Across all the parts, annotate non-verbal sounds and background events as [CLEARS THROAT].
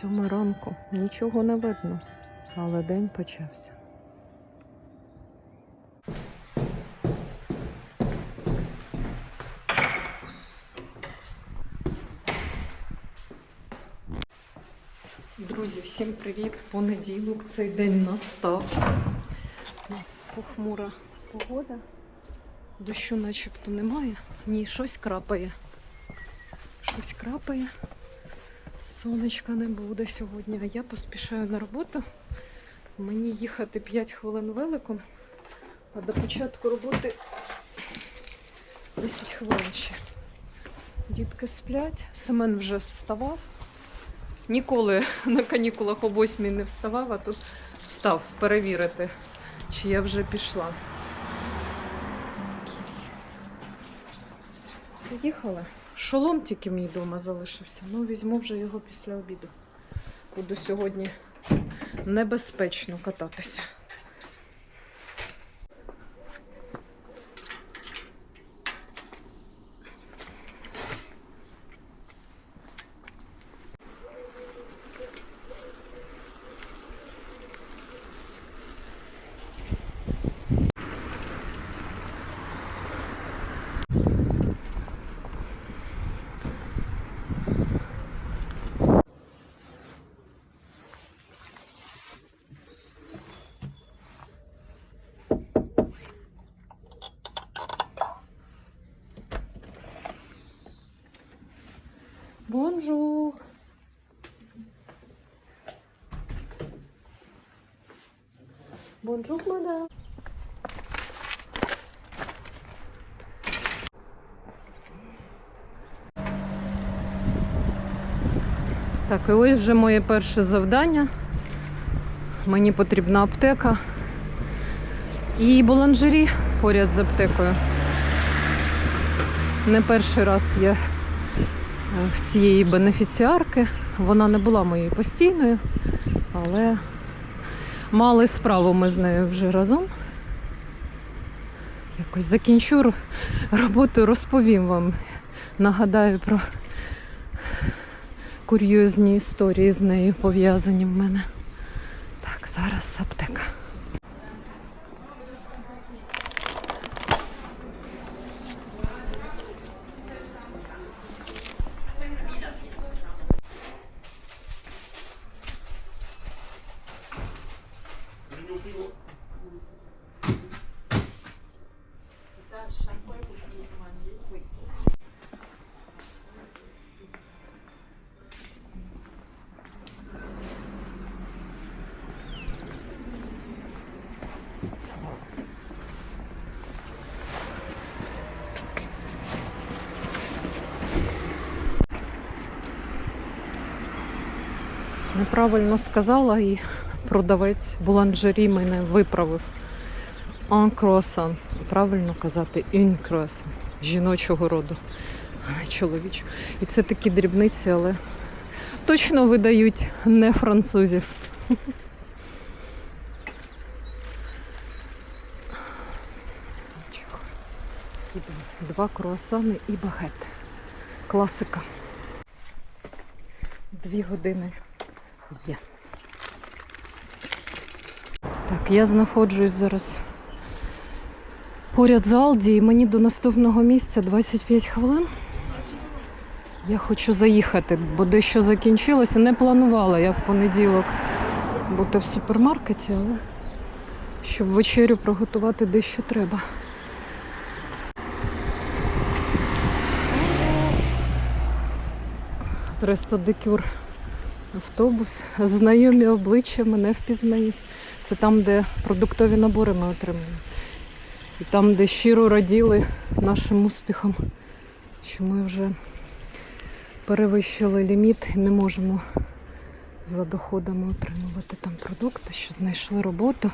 Сьома ранку. Нічого не видно, але день почався. Друзі, всім привіт! Понеділок цей день настав. У нас похмура погода. Дощу начебто немає. Ні, щось крапає. Щось крапає. Сонечка не буде сьогодні, а я поспішаю на роботу. Мені їхати 5 хвилин великом, а до початку роботи 10 хвилин ще. Дітки сплять, Семен вже вставав. Ніколи на канікулах о 8 не вставав, а тут встав перевірити, чи я вже пішла. Приїхала. Шолом тільки мій вдома залишився. Ну, візьму вже його після обіду. Буду сьогодні небезпечно кататися. Бонжур. Бонжур, мадам. Так, і ось вже моє перше завдання. Мені потрібна аптека і буланжері поряд з аптекою. Не перший раз я в цієї бенефіціарки. Вона не була моєю постійною, але мали справу ми з нею вже разом. Якось закінчу роботу, розповім вам. Нагадаю про курйозні історії з нею пов'язані в мене. Так, зараз аптека. Неправильно сказала і продавець буланжері мене виправив. Croissant. Правильно казати croissant. Жіночого роду, чоловічого. І це такі дрібниці, але точно видають не французів. Два круасани і багет. Класика. Дві години є. Так, я знаходжусь зараз поряд з Алді, і мені до наступного місця 25 хвилин. Я хочу заїхати, бо дещо закінчилося. Не планувала я в понеділок бути в супермаркеті, але щоб вечерю приготувати дещо треба. З Рестодикюр автобус. Знайомі обличчя мене впізнають. Це там, де продуктові набори ми отримуємо. І там, де щиро раділи нашим успіхам, що ми вже перевищили ліміт і не можемо за доходами отримувати там продукти, що знайшли роботу.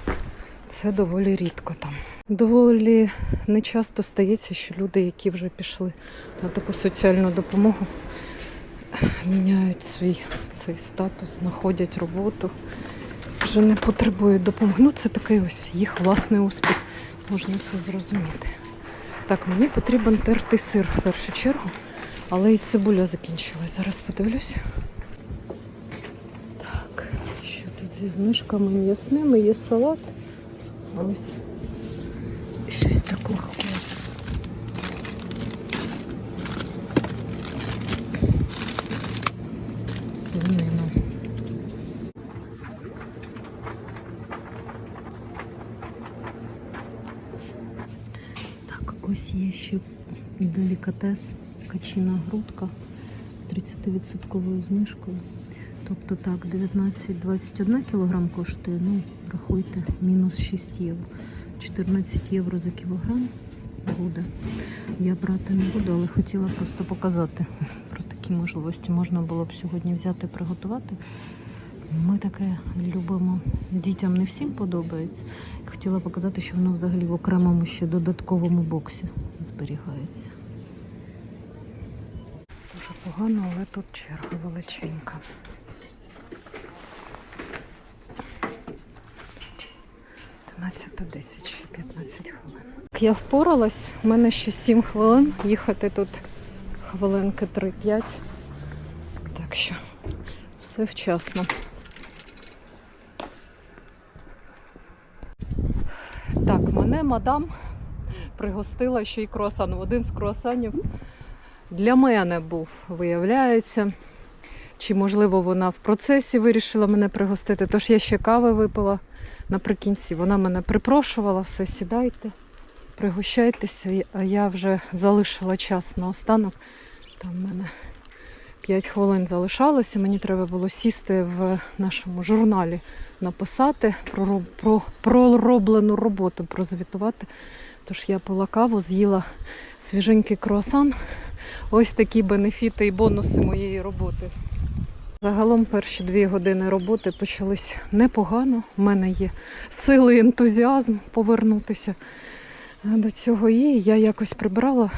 Це доволі рідко там. Доволі не часто стається, що люди, які вже пішли на таку соціальну допомогу, міняють свій цей статус, знаходять роботу, вже не потребують допомоги. Ну, це такий ось їх власний успіх. Можна це зрозуміти. Так, мені потрібен тертий сир в першу чергу, але і цибуля закінчилась. Зараз подивлюся. зі знижками м'ясними, є салат. Ось щось такого. Свинина. Так, ось є ще делікатес качина грудка з 30% знижкою. Тобто так, 19-21 кг коштує, ну, рахуйте, мінус 6 євро. 14 євро за кілограм буде. Я брати не буду, але хотіла просто показати про такі можливості. Можна було б сьогодні взяти, приготувати. Ми таке любимо. Дітям не всім подобається. Хотіла показати, що воно взагалі в окремому ще додатковому боксі зберігається. Дуже погано, але тут черга величенька. Та 10, ще 15 хвилин. Я впоралась, у мене ще 7 хвилин. Їхати тут хвилинки 3-5. Так що все вчасно. Так, мене мадам пригостила ще й круасан. Один з круасанів для мене був, виявляється. Чи, можливо, вона в процесі вирішила мене пригостити. Тож я ще кави випила наприкінці. Вона мене припрошувала, все, сідайте, пригощайтеся, а я вже залишила час на останок. Там в мене 5 хвилин залишалося. Мені треба було сісти в нашому журналі, написати про, роб- про пророблену роботу, прозвітувати. Тож я пила каву, з'їла свіженький круасан. Ось такі бенефіти і бонуси моєї роботи. Загалом перші дві години роботи почались непогано. У мене є сили і ентузіазм повернутися до цього. І я якось прибрала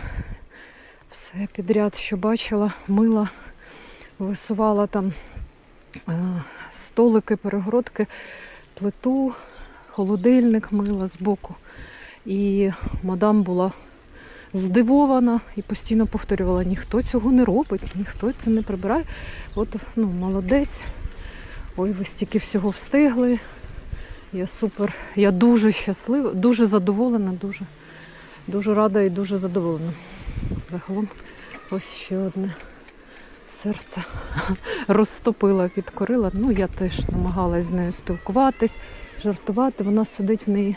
все підряд, що бачила, мила, висувала там е, столики, перегородки, плиту, холодильник мила збоку. І мадам була здивована і постійно повторювала, ніхто цього не робить, ніхто це не прибирає. От, ну, молодець. Ой, ви стільки всього встигли. Я супер, я дуже щаслива, дуже задоволена, дуже, дуже рада і дуже задоволена. Загалом ось ще одне серце [LAUGHS] розтопила, підкорила. Ну, я теж намагалась з нею спілкуватись, жартувати. Вона сидить в неї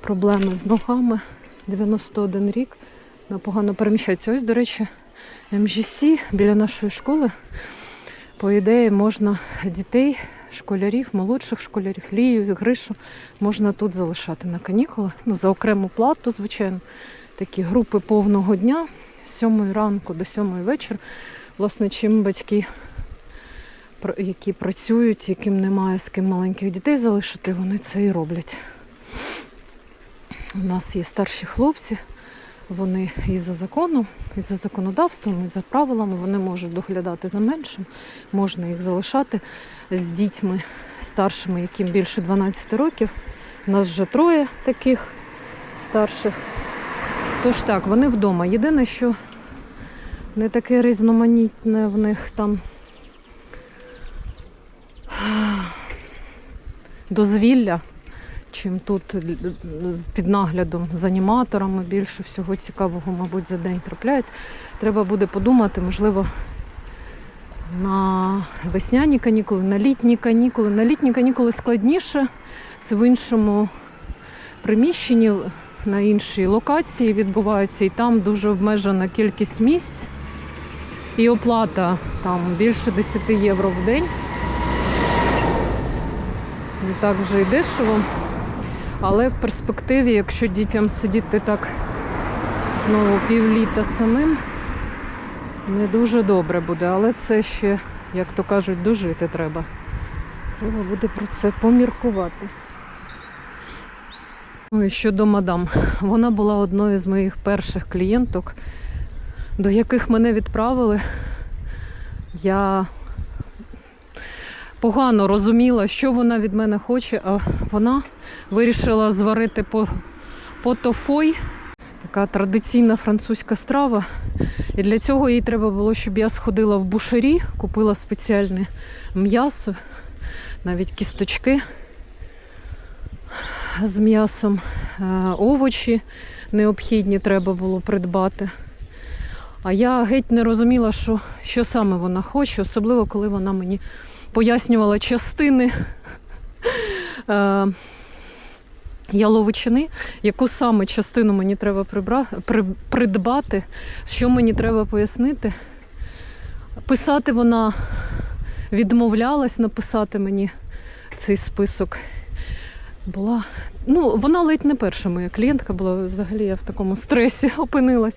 проблеми з ногами. 91 рік. Вона погано переміщається. Ось, до речі, МЖС біля нашої школи. По ідеї, можна дітей, школярів, молодших школярів, лію, гришу можна тут залишати на канікули. Ну, за окрему плату, звичайно. Такі групи повного дня з 7 ранку до 7 вечора. Власне, чим батьки, які працюють, яким немає з ким маленьких дітей залишити, вони це і роблять. У нас є старші хлопці, вони і за законом, і за законодавством, і за правилами вони можуть доглядати за меншим, можна їх залишати з дітьми старшими, яким більше 12 років. У нас вже троє таких старших. Тож так, вони вдома. Єдине, що не таке різноманітне в них там [SIGHS] дозвілля чим тут під наглядом з аніматорами більше всього цікавого, мабуть, за день трапляється. Треба буде подумати, можливо, на весняні канікули, на літні канікули. На літні канікули складніше. Це в іншому приміщенні, на іншій локації відбувається, і там дуже обмежена кількість місць. І оплата там більше 10 євро в день. Не так вже й дешево. Але в перспективі, якщо дітям сидіти так знову півліта самим, не дуже добре буде. Але це ще, як то кажуть, дожити треба. Треба буде про це поміркувати. Ну і щодо мадам, вона була одною з моїх перших клієнток, до яких мене відправили. Я погано розуміла, що вона від мене хоче, а вона вирішила зварити по, потофой, така традиційна французька страва. І для цього їй треба було, щоб я сходила в бушері, купила спеціальне м'ясо. навіть кісточки з м'ясом, е, овочі необхідні треба було придбати. А я геть не розуміла, що, що саме вона хоче, особливо коли вона мені пояснювала частини е, яловичини, яку саме частину мені треба прибра... при... придбати, що мені треба пояснити. Писати вона відмовлялась написати мені цей список. Була, ну, вона ледь не перша моя клієнтка була, взагалі я в такому стресі [LAUGHS] опинилась.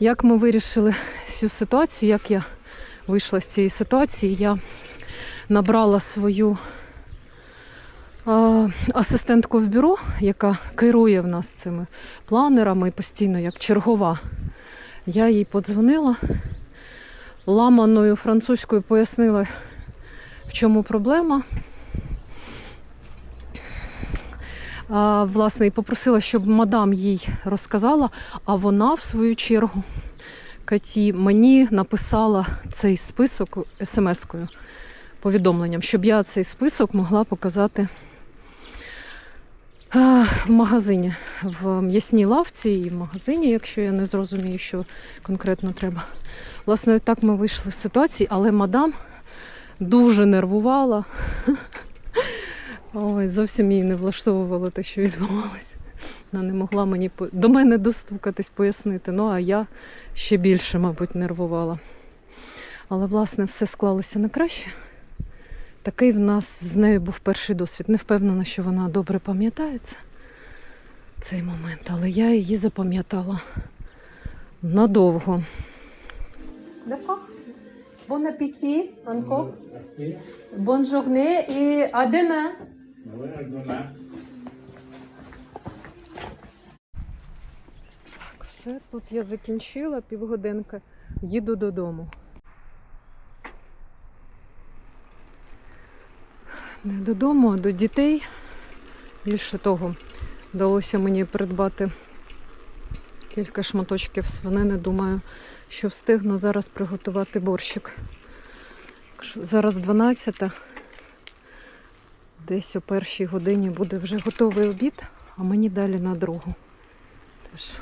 Як ми вирішили цю ситуацію, як я вийшла з цієї ситуації, я набрала свою асистентку в бюро, яка керує в нас цими планерами постійно як чергова. Я їй подзвонила, ламаною французькою пояснила, в чому проблема. А, власне, і попросила, щоб мадам їй розказала, а вона, в свою чергу, Каті, мені написала цей список смс-кою, повідомленням, щоб я цей список могла показати в магазині, в м'ясній лавці і в магазині, якщо я не зрозумію, що конкретно треба. Власне, так ми вийшли з ситуації, але мадам дуже нервувала. Ой, зовсім її не влаштовувало те, що відбувалося. Вона не могла мені до мене достукатись, пояснити. Ну, а я ще більше, мабуть, нервувала. Але, власне, все склалося на краще. Такий в нас з нею був перший досвід. Не впевнена, що вона добре пам'ятається цей момент, але я її запам'ятала надовго. Bon appétit encore. Bonne journée et à demain. Так, все, тут я закінчила півгодинки. Їду додому. Не додому, а до дітей. Більше того, вдалося мені придбати кілька шматочків свинини. Думаю, що встигну зараз приготувати борщик. Зараз 12. Десь о першій годині буде вже готовий обід, а мені далі на другу. Тож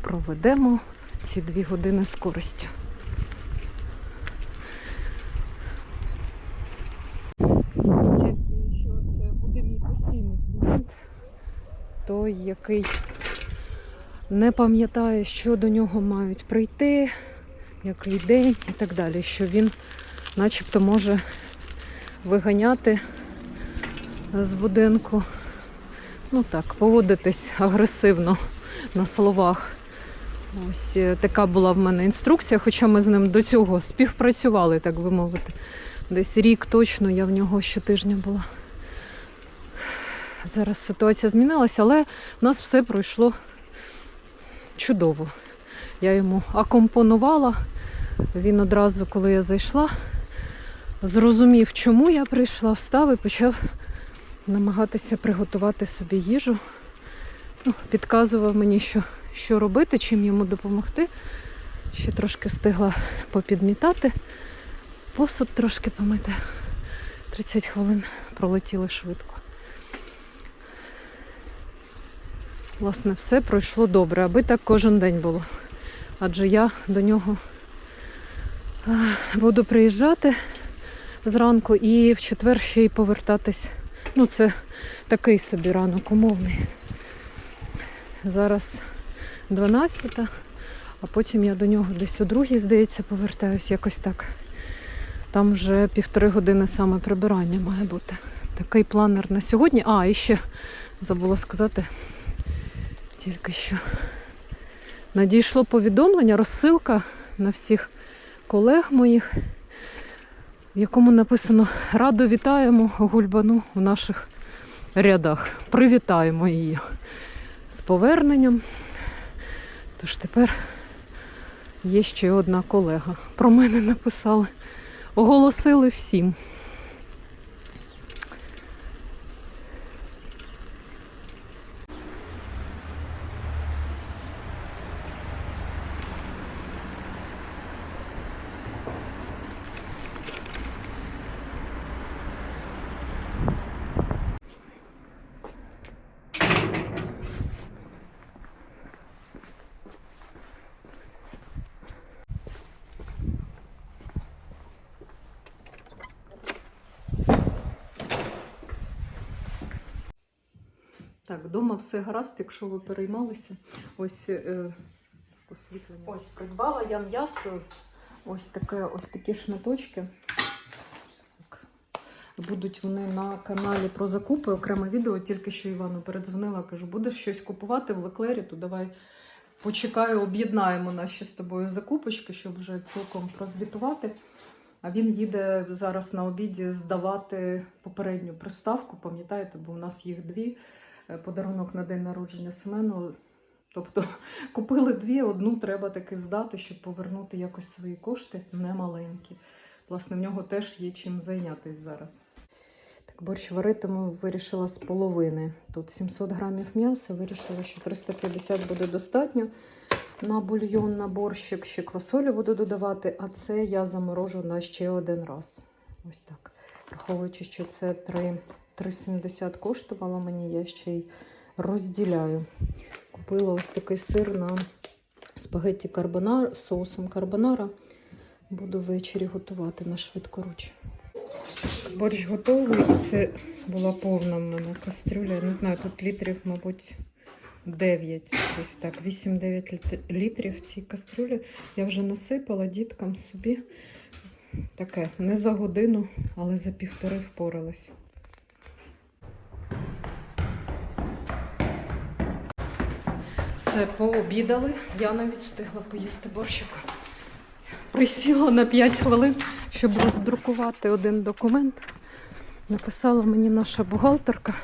проведемо ці дві години з користю. Тільки що це буде мій постійний клієнт, той, який не пам'ятає, що до нього мають прийти, який день і так далі. Що він начебто може виганяти з будинку. Ну так, поводитись агресивно на словах. Ось е, така була в мене інструкція, хоча ми з ним до цього співпрацювали, так би мовити. Десь рік точно я в нього щотижня була. Зараз ситуація змінилася, але в нас все пройшло чудово. Я йому акомпонувала. Він одразу, коли я зайшла, зрозумів, чому я прийшла, встав і почав намагатися приготувати собі їжу. Ну, підказував мені, що, що робити, чим йому допомогти. Ще трошки встигла попідмітати, посуд трошки помити. 30 хвилин пролетіли швидко. Власне, все пройшло добре, аби так кожен день було. Адже я до нього е, буду приїжджати зранку і в четвер ще й повертатись. Ну, це такий собі ранок умовний. Зараз 12, а потім я до нього десь о другій, здається, повертаюсь якось так. Там вже півтори години саме прибирання має бути. Такий планер на сьогодні. А, і ще забула сказати, тільки що надійшло повідомлення, розсилка на всіх колег моїх, в якому написано Радо вітаємо Гульбану в наших рядах. Привітаємо її з поверненням. Тож тепер є ще одна колега. Про мене написали. Оголосили всім. Так, вдома все гаразд, якщо ви переймалися. Ось е. Ось придбала я м'ясо. Ось таке, ось такі шматочки. Будуть вони на каналі про закупи. Окреме відео, тільки що Івану передзвонила. Кажу, будеш щось купувати в Леклері, то давай почекаю, об'єднаємо наші з тобою закупочки, щоб вже цілком прозвітувати. А він їде зараз на обіді здавати попередню приставку, пам'ятаєте, бо у нас їх дві. Е, Подарунок на день народження Семену. Тобто [LAUGHS] купили дві, одну треба таки здати, щоб повернути якось свої кошти немаленькі. Власне, в нього теж є чим зайнятися зараз. Так, борщ варитиму вирішила з половини. Тут 700 грамів м'яса, вирішила, що 350 буде достатньо на бульйон, на борщик, ще квасолю буду додавати, а це я заморожу на ще один раз. Ось так. Враховуючи, що це 3, 3,70 коштувало мені, я ще й розділяю. Купила ось такий сир на спагетті карбонар, соусом карбонара. Буду ввечері готувати на швидкоруч. Борщ готовий. Це була повна в мене кастрюля. Я не знаю, тут літрів, мабуть, 9, десь так, 8-9 літрів в цій кастрюлі. Я вже насипала діткам собі. Таке, не за годину, але за півтори впоралась. Все, пообідали. Я навіть встигла поїсти борщику. Присіла на 5 хвилин, щоб роздрукувати один документ. Написала мені наша бухгалтерка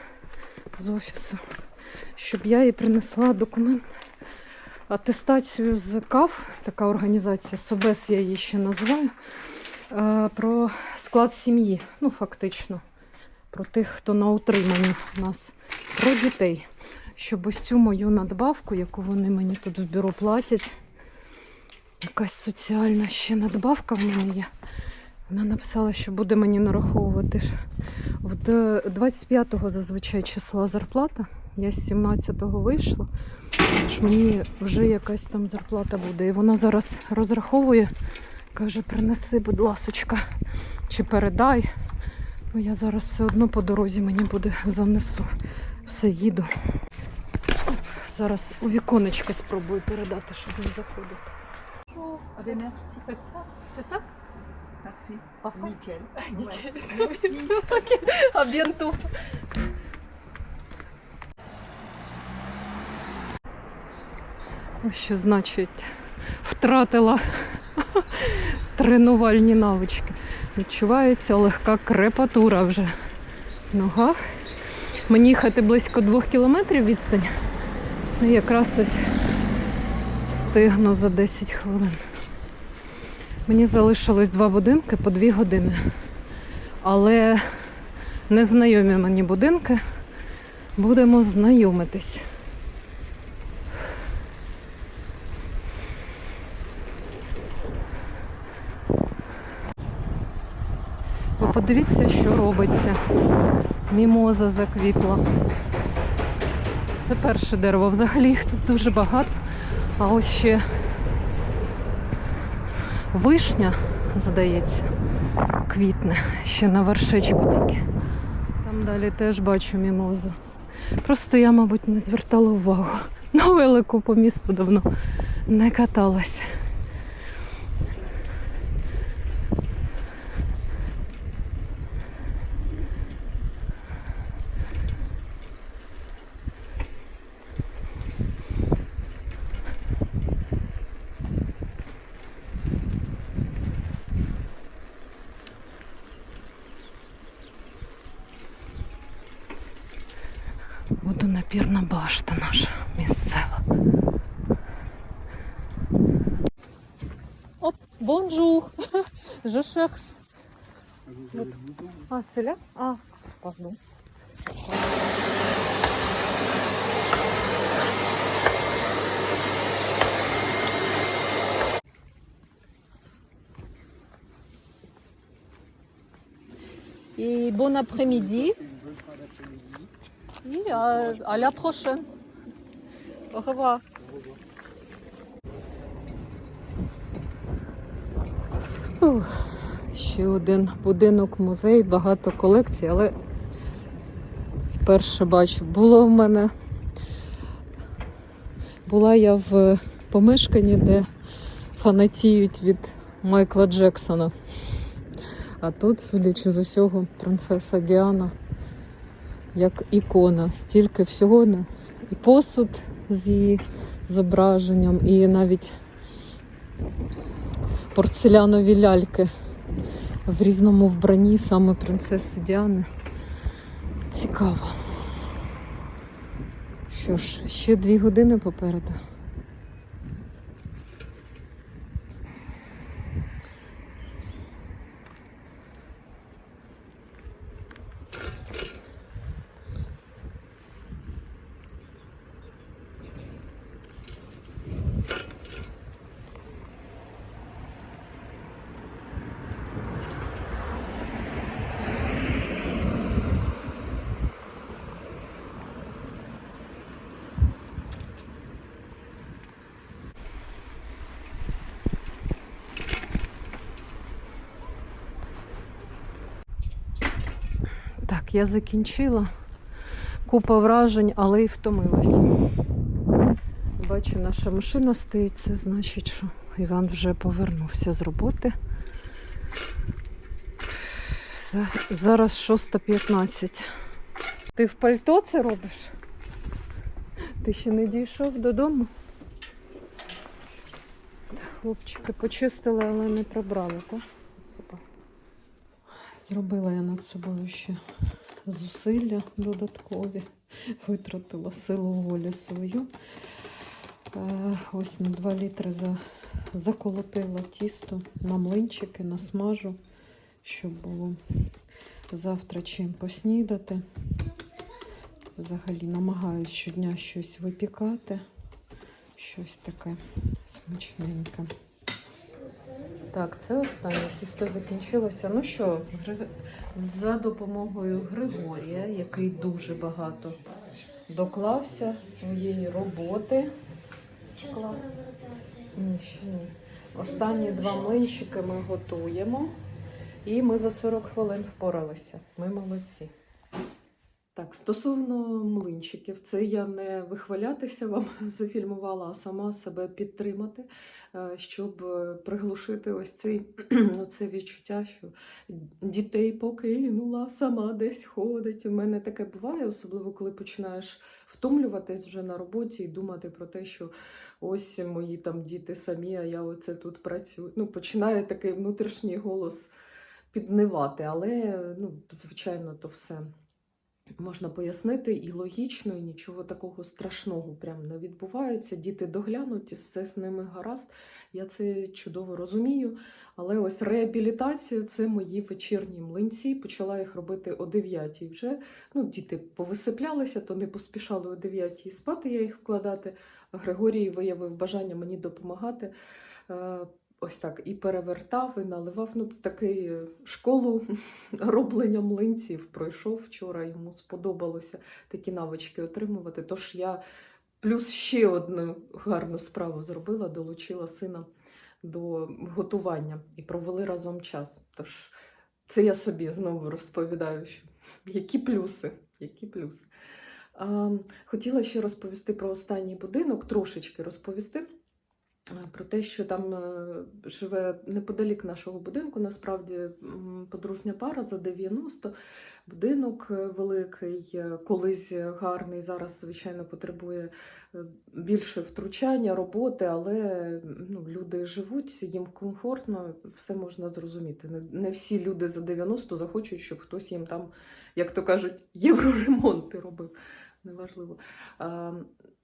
з офісу, щоб я їй принесла документ, атестацію з КАФ, така організація, СОБЕС я її ще називаю, е, про склад сім'ї. Ну, фактично, про тих, хто на утриманні у нас, про дітей. Щоб ось цю мою надбавку, яку вони мені тут в бюро платять, якась соціальна ще надбавка в мене є. Вона написала, що буде мені нараховувати д- 25-го зазвичай числа зарплата. Я з 17-го вийшла, тож мені вже якась там зарплата буде. І вона зараз розраховує, каже, принеси, будь ласочка, чи передай. Ну, я зараз все одно по дорозі мені буде занесу. Все, їду. Зараз у віконечко спробую передати, щоб ça Parfait. Parfait. Nickel. [LAUGHS] Nickel. Ouais. [LAUGHS] À bientôt. Ось що значить втратила тренувальні навички. Відчувається легка крепатура вже в ногах. Мені їхати близько двох кілометрів відстань. Ну, якраз ось встигну за 10 хвилин. Мені залишилось два будинки по дві години. Але незнайомі мені будинки. Будемо знайомитись. Ви подивіться, що робиться. Мімоза заквітла. Це перше дерево. Взагалі їх тут дуже багато. А ось ще вишня, здається, квітне ще на вершечку тільки. Там далі теж бачу мімозу. Просто я, мабуть, не звертала увагу. На велику по місту давно не каталася. Водонапірна башта наша місцева. Оп. Je cherche. [LAUGHS] Вот. А, là? А, pardon. Et bon après-midi. À la prochaine. Au. Ух, ще один будинок, музей, багато колекцій, але вперше бачу. Було в мене. Була я в помешканні, де фанатіють від Майкла Джексона. А тут, судячи з усього, принцеса Діана як ікона. Стільки всього і посуд з її зображенням, і навіть порцелянові ляльки в різному вбранні саме принцеси Діани. Цікаво. Що ж, ще дві години попереду. Так, я закінчила. Купа вражень, але й втомилася. Бачу, наша машина стоїть, це значить, що Іван вже повернувся з роботи. За- Зараз 6.15. Ти в пальто це робиш? Ти ще не дійшов додому? Хлопчики почистили, але не прибрали, так? Зробила я над собою ще зусилля додаткові, витратила силу волі свою. Е, Ось на 2 літри за, заколотила тісто на млинчики, насмажу, щоб було завтра чим поснідати. Взагалі намагаюсь щодня щось випікати, щось таке смачненьке. Так, це останнє тісто закінчилося. Ну що, за допомогою Григорія, який дуже багато доклався своєї роботи. Ні, ще ні. Останні два млинчики ми готуємо, і ми за 40 хвилин впоралися. Ми молодці. Так, стосовно млинчиків, це я не вихвалятися вам [LAUGHS] зафільмувала, а сама себе підтримати, е, щоб е, приглушити ось цей, [CLEARS THROAT] оце відчуття, що дітей покинула, сама десь ходить. У мене таке буває, особливо коли починаєш втомлюватись вже на роботі і думати про те, що ось мої там діти самі, а я оце тут працюю. Ну, починає такий внутрішній голос піднивати, але ну, звичайно, то все можна пояснити і логічно, і нічого такого страшного прям не відбувається. Діти доглянуті, все з ними гаразд. Я це чудово розумію. Але ось реабілітація це мої вечірні млинці. Почала їх робити о 9 вже. Ну, діти повисиплялися, то не поспішали о 9 спати я їх вкладати. Григорій виявив бажання мені допомагати. Ось так і перевертав, і наливав. Ну, такий е, школу [LAUGHS] роблення млинців пройшов вчора. Йому сподобалося такі навички отримувати. Тож я плюс ще одну гарну справу зробила, долучила сина до готування і провели разом час. Тож це я собі знову розповідаю, [LAUGHS] які плюси, які плюси. Хотіла ще розповісти про останній будинок, трошечки розповісти. А, Про те, що там е, живе неподалік нашого будинку, насправді подружня пара за 90. Будинок е, великий, е, колись гарний, зараз, звичайно, потребує е, більше втручання, роботи, але ну, люди живуть, їм комфортно, все можна зрозуміти. Не всі люди за 90 захочуть, щоб хтось їм там, як то кажуть, євроремонти робив. Неважливо. А,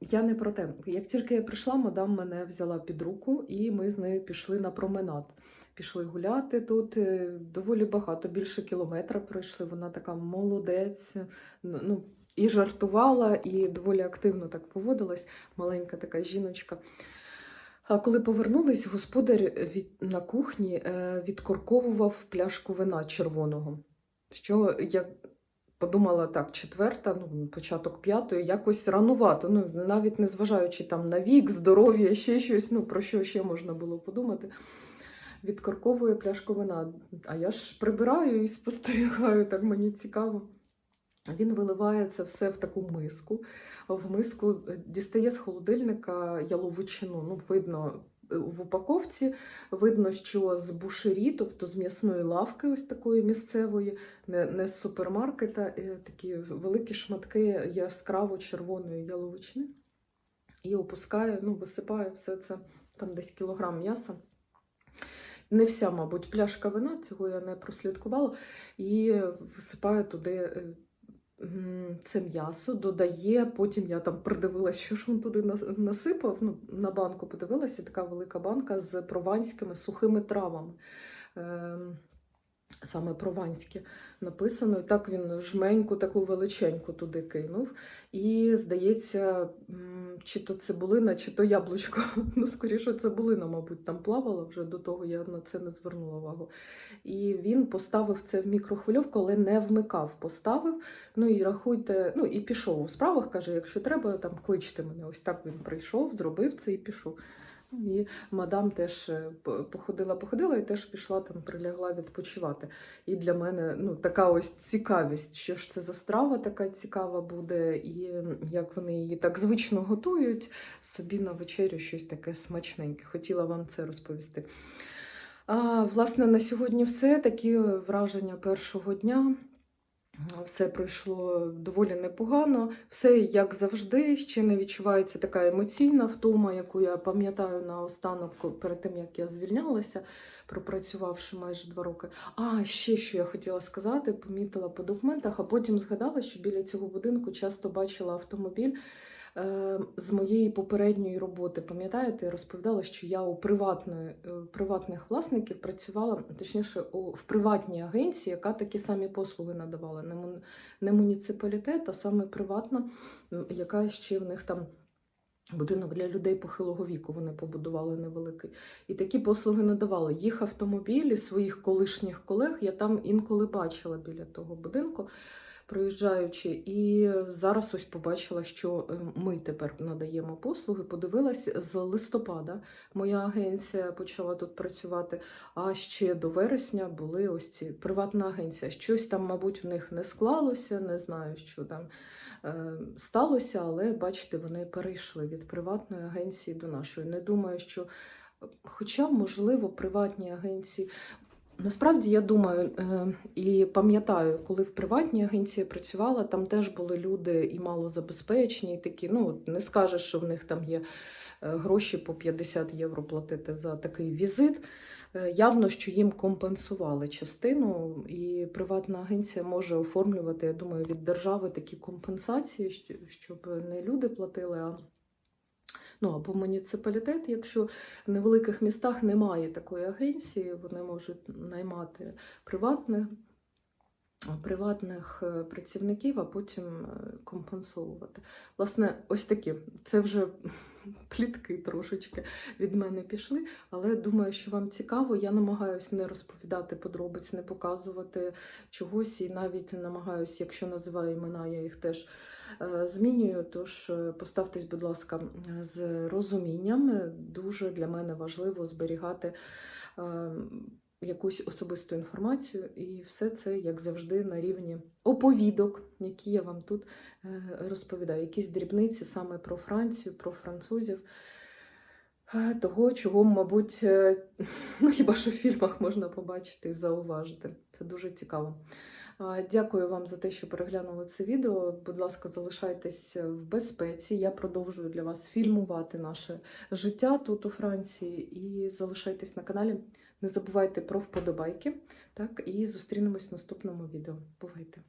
я не про те. Як тільки я прийшла, мадам мене взяла під руку, і ми з нею пішли на променад. Пішли гуляти тут е, доволі багато, більше кілометра пройшли. Вона така молодець, ну і жартувала, і доволі активно так поводилась. Маленька така жіночка. А коли повернулись, господар від, на кухні е, відкорковував пляшку вина червоного. Що я подумала так, четверта, ну, початок п'ятої, якось ранувато. Ну, навіть не зважаючи там на вік, здоров'я, ще щось, ну про що ще можна було подумати. Відкорковує пляшку вина. А я ж прибираю і спостерігаю, так мені цікаво. Він виливає це все в таку миску. В миску е, дістає з холодильника яловичину. Ну, видно в упаковці, видно, що з бушері, тобто з м'ясної лавки, ось такої місцевої, не, не з супермаркета, е, такі великі шматки яскраво червоної яловичини. І опускає, ну, висипає все це, там десь кілограм м'яса. Не вся, мабуть, пляшка вина, цього я не прослідкувала. І висипає туди е, це м'ясо, додає. Потім я там придивилася, що ж він туди насипав. Ну, на банку подивилася, така велика банка з прованськими сухими травами. Саме прованське написано, і так він жменьку таку величеньку туди кинув. І, здається, чи то цибулина, чи то яблучко. [LAUGHS] Ну, скоріше, цибулина, мабуть, там плавала вже до того, я на це не звернула увагу. І він поставив це в мікрохвильовку, але не вмикав, поставив. Ну і рахуйте, ну і пішов у справах, каже, якщо треба, там кличте мене. Ось так він прийшов, зробив це і пішов. І мадам теж е, походила, походила і теж пішла там, прилягла відпочивати. І для мене ну, така ось цікавість, що ж це за страва така цікава буде, і як вони її так звично готують собі на вечерю щось таке смачненьке. Хотіла вам це розповісти. А, власне, на сьогодні все. Такі враження першого дня. Все пройшло доволі непогано. Все як завжди, ще не відчувається така емоційна втома, яку я пам'ятаю на останок перед тим, як я звільнялася, пропрацювавши майже два роки. А ще що я хотіла сказати, помітила по документах, а потім згадала, що біля цього будинку часто бачила автомобіль. Е, З моєї попередньої роботи, пам'ятаєте, я розповідала, що я у приватної, е, приватних власників працювала, точніше, у, в приватній агенції, яка такі самі послуги надавала. Не, не муніципалітет, а саме приватна, яка ще в них там будинок для людей похилого віку. Вони побудували невеликий. І такі послуги надавали. Їх автомобілі, своїх колишніх колег я там інколи бачила біля того будинку. Проїжджаючи, і зараз ось побачила, що е, ми тепер надаємо послуги. Подивилась з листопада. Моя агенція почала тут працювати. А ще до вересня були ось ці приватна агенція. Щось там, мабуть, в них не склалося, не знаю, що там е, сталося, але бачите, вони перейшли від приватної агенції до нашої. Не думаю, що. Хоча, можливо, приватні агенції. Насправді я думаю е, і пам'ятаю, коли в приватній агенції працювала, там теж були люди і малозабезпечені, і такі, ну не скажеш, що в них там є е, гроші по 50 євро платити за такий візит. Е, Явно, що їм компенсували частину, і приватна агенція може оформлювати, я думаю, від держави такі компенсації, щоб не люди платили, а ну, або муніципалітет. Якщо в невеликих містах немає такої агенції, вони можуть наймати приватних. Приватних е, працівників, а потім е, компенсовувати. Власне, ось такі. Це вже [LAUGHS] плітки трошечки від мене пішли, але думаю, що вам цікаво. Я намагаюся не розповідати подробиць, не показувати чогось, і навіть намагаюся, якщо називаю імена, я їх теж е, змінюю. Тож поставтесь, будь ласка, з розумінням. Дуже для мене важливо зберігати. Якусь особисту інформацію, і все це, як завжди, на рівні оповідок, які я вам тут е, розповідаю. Якісь дрібниці саме про Францію, про французів, Е, того, чого, мабуть, е, [LAUGHS] ну, хіба що в фільмах можна побачити і зауважити. Це дуже цікаво. Дякую вам за те, що переглянули це відео. Будь ласка, залишайтесь в безпеці. Я продовжую для вас фільмувати наше життя тут у Франції. І залишайтесь на каналі. Не забувайте про вподобайки. Так, і зустрінемось в наступному відео. Бувайте!